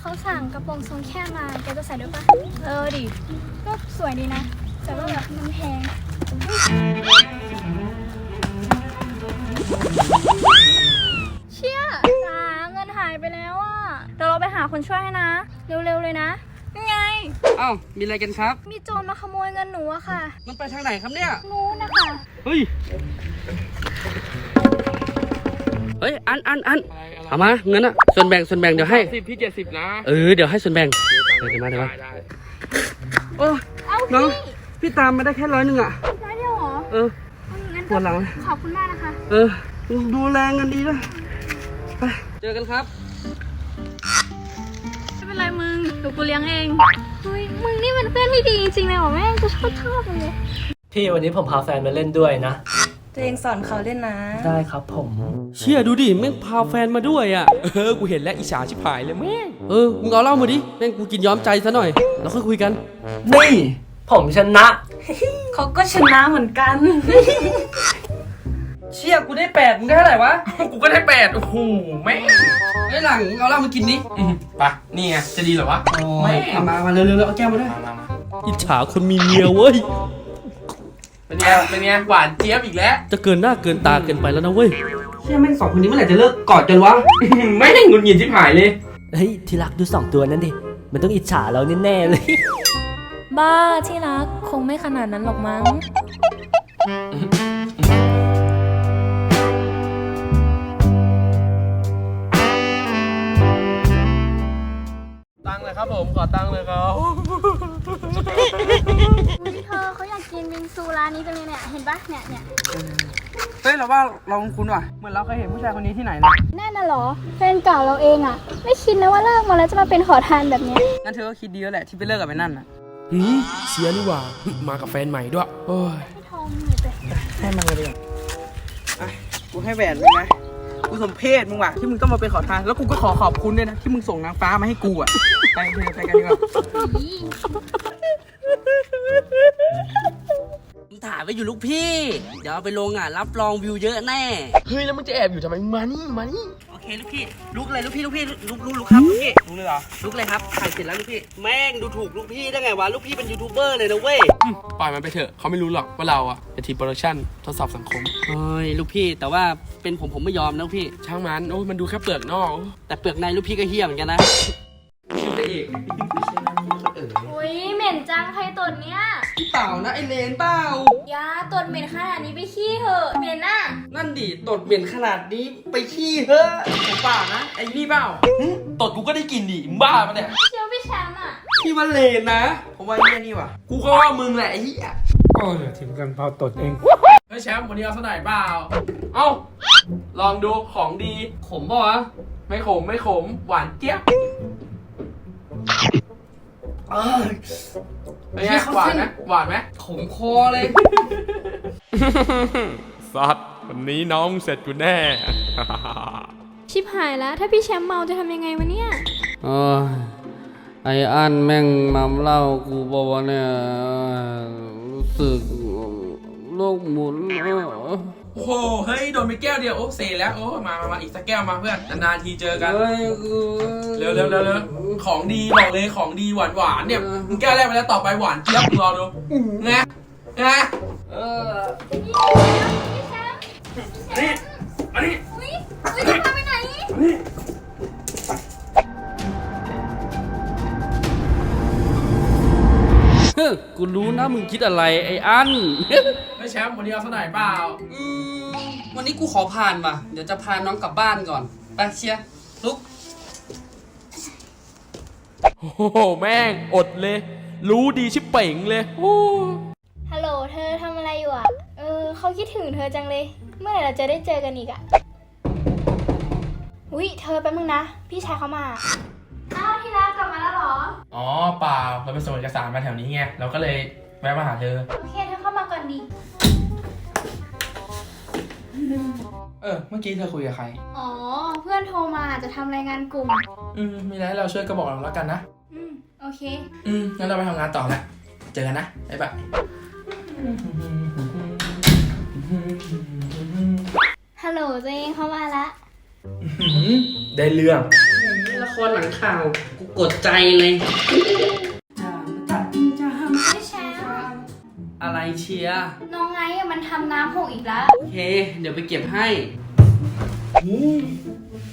เขาสั่งกระโปรงทรงแค่มาแกจะใส่ด้วยปะเออดิ ก็สวยดีนะ แต่ว่าแบบมันแพงเชี่ยตาเงินหายไปแล้วอะเดี๋ยวเราไปหาคนช่วยให้นะ เร็วๆเลยนะนี่ไง เอ้ามีอะไรกันครับ มีโจรมาขโมยเงินหนูอะค่ะ มันไปทางไหนครับเนี่ย นู้นนะคะ เฮ้ย เฮ้ยอันอันอันเอามาเงินอะส่วนแบ่งส่วนแบ่งเดี๋ยวให้สิบพี่เจ็ดสิบนะเออเดี๋ยวให้ส่วนแบ่งเดี๋ยวมาเดี๋ยวมาได้โอ้เอาน้องพี่พี่ตามมาได้แค่ร้อยหนึ่งอะร้อยเดียวเหรอเอองั้นปวดหลังขอบคุณมากนะคะเออดูแลเงินดีด้วยไปเจอกันครับไม่เป็นไรมึงเดี๋ยวกูเลี้ยงเองเฮ้ยมึงนี่เป็นเพื่อนที่ดีจริงๆเลยเหรอแม่งกูชอบชอบเลยพี่วันนี้ผมพาแฟนมาเล่นด้วยนะ ตัวเองสอนเขาเล่นนะ ได้ครับผม เชี่ยดูดิแม่งพาแฟนมาด้วยอะ เออ กูเห็นแล้วอิจฉาชิบหายเลยแม่ง เออ มึงเอาเหล่ามาดิ แม่งกูกินย้อมใจซะหน่อย แล้วค่อยคุยกัน นี่ ผมชนะ เขาก็ชนะเหมือนกัน เชี่ยกูได้แปดมึงได้เท่าไหร่วะ กูก็ได้แปดโอ้โหแม่งไอ้หลังมึงเอาเหล้ามากินดิอืมไปนี่ไงจะดีเหรอวะไม่เอามา มาเร็วๆเอาแก้วมาด้วย มามามา อิจฉาคนมีเมียเว้ย เป็นไงเป็นไงหวานเจี๊ยบอีกแล้ว จะเกินหน้าเกินตาเกินไปแล้วนะเว้ยเชี่ยแม่งสองคนนี้เมื่อไหร่จะเลิกกอดกันวะ ไม่ได้งุนหงิดชิบหายเลย เฮ้ยที่รักดูสองตัวนั้นดิ มันต้องอิจฉาเราแน่ๆเลย บ้าที่รักคงไม่ขนาดนั้นหรอกมั้ง ตังค์เลยครับผมขอตังค์เลยครับ อุ๊ยเธอเขาอยา กกินบิงซูร้านนี้จังเลยเนี่ยเห็นปะเนี่ยเนี่ยเฮ้ยเราว่าเราคุ้นว่ะ เหมือนเราเคยเห็นผู้ชายคนนี้ที่ไหนนะนั่นน่ะเหรอแฟนเก่าเราเองอะไม่คิดนะว่าเลิกมาแล้วจะมาเป็นขอทานแบบเนี้ยงั้นเธอก็คิดดีแล้วแหละที่ไปเลิกกับไอ้นั่นน่ะหืมเชียนี่หว่ามากับแฟนใหม่ด้วยโอ้ยพี่ทอมหนูไปให้มันเลยดีกว่าอะกูให้แหวนมึงนะกูสมเพศมึงว่ะที่มึงต้องมาเป็นขอทาน แล้วกูก็ขอขอบคุณด้วยนะที่มึงส่งนางฟ้ามาให้กูอะไปเถอะไปกันดีกว่ามึง ถ่ายไว้อยู่ลูกพี่ เดี๋ยวเอาไปลงอะรับรองวิวเยอะแน่ เฮ้ยแล้วมึงจะแอบอยู่ทำไมมานี่มานี่โอเคลูกพี่ลุกเลยลูกพี่ลูกพี่ลุกลุกลุกครับลูกพี่รู้เลยเหรอลุกเลยครับถ่ายเสร็จแล้วลูกพี่ แม่งดูถูกลูกพี่ได้ไงวะลูกพี่เป็นยูทูบเบอร์เลยนะเว้ย อืมปล่อยมันไปเถอะเขาไม่รู้หรอกว่าเราอะเป็นทีมโปรดักชั่นทดสอบสังคม เฮ้ยลูกพี่แต่ว่าเป็นผมผมไม่ยอมนะลูกพี่ ช่างมันโอ้ยมันดูแค่เปลือกนอก แต่เปลือกในลูกพี่ก็เฮี้ยเหมือนกันนะจะอีกอุ้ยเหม็น จังใครตดเนี้ยพี่เปล่านะไอเลนเปล่าอยาตดเหม็นขนาดนี้ไปขี้เถอะเหม็นน่ะนั่นดิตดเหม็นขนาดนี้ไปขี้เฮ้อะผมเปล่านะไอ้นี่เปล่าหึตดกูก็ได้กลินดิมึงบ้าปะเนี่ยเชียวพี่แชมป์อะพี่ว่าเลนนะ ผมว่าเฮี้ยนี่ว่ะ กูก็ว่ามึงแหละไอ้เหี้ยโอ้ยถึงกันเผาตดเอง เฮ้ยแชมป์วันนี้เอาสักหน่อยเปล่า เอ้า ลองดูของดี ขมป่าวะ ไม่ขมไม่ขม หวานเจี๊ยบเออ เป็นไงหวานไหมหวานไหมขมคอเลย สัตว์วันนี้น้องเสร็จกูแน่ ชิบหายแล้ว ถ้าพี่แชมป์เมาจะทำยังไงวะเนี่ยเออไออันแม่งนำเหล้ากูบอกว่าเนี่ยรู้สึกโลกหมุนเออ โอ้โหเฮ้ยโดนไปแก้วเดียวโอ้เซแล้วโอ้มามามาอีกสักแก้วมาเพื่อนนานๆทีเจอกันเฮ้ยกูเร็วเร็วเร็วเร็วของดีบอกเลยของดีหวานหวานๆเนี่ยมึงแก้วแรกไปแล้วต่อไปหวานเจี๊ยบมึงรอดูไงไงเออพี่แชมป์นี่อันนี้อุ้ยอุ้ยจะพาไปไหนเฮ้ยกูรู้นะมึงคิดอะไรไอ้อัน ไม่แชมป์วันนี้เอาสักหน่อยเปล่า อืมวันนี้กูขอผ่านว่ะ เดี๋ยวจะพาน้องกลับบ้านก่อน ไปเชียร์ลุก โอ้โห แม่ง อดเลย รู้ดีชิบเป่งเลยโอ้ฮัลโหลเธอทำอะไรอยู่อะ เออเขาคิดถึงเธอจังเลย เมื่อไหร่เราจะได้เจอกันอีกอะ อุ้ยเธอแป๊บนึงนะ พี่ชายเขามา อ้าวที่รักกลับมาแล้วเหรอ อ๋อเปล่า เราไปส่งเอกสารมาแถวนี้ไง เราก็เลยแวะมาหาเธอ โอเคเธอเข้ามาก่อน ดิเออ เมื่อกี้เธอคุยกับใคร อ๋อ เพื่อนโทรมาจะทำรายงานกลุ่ม อืม มีอะไรให้เราช่วยก็บอกเราแล้วกันนะ อืม โอเค อืม งั้นเราไปทำงานต่อแหละเจอกันนะ บ๊ายบาย ฮัลโหลตัวเองเข้ามาละ ได้เรื่องเอละครหลังข่าว กูกดใจเลย อะไรเชียร์น้องไงอะมันทำน้ำหกอีกแล้ว โอเค เดี๋ยวไปเก็บให้อืม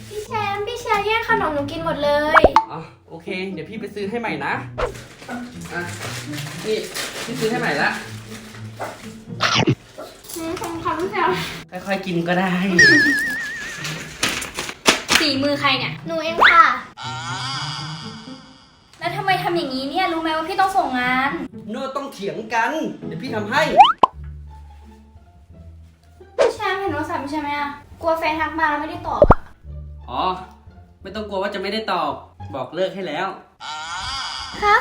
พี่แชมป์พี่แชมป์แย่งขนมหนูกินหมดเลย อ๋อโอเค เดี๋ยวพี่ไปซื้อให้ใหม่นะอะนี่พี่ซื้อให้ใหม่ละอืมขอบคุณค่ะพี่แชมป์ค่อยๆกินก็ได้ฝีมือใครเนี่ย หนูเองค่ะ แล้วทำไมทำอย่างนี้เนี่ย รู้ไหมว่าพี่ต้องส่งงาน โน่ต้องเถียงกัน เดี๋ยวพี่ทำให้ พี่แชมป์เห็นโทรศัพท์ใช่ไหมอะกลัวแฟนทักมาแล้วไม่ได้ตอบอะอ๋อ ไม่ต้องกลัวว่าจะไม่ได้ตอบ บอกเลิกให้แล้ว ฮะ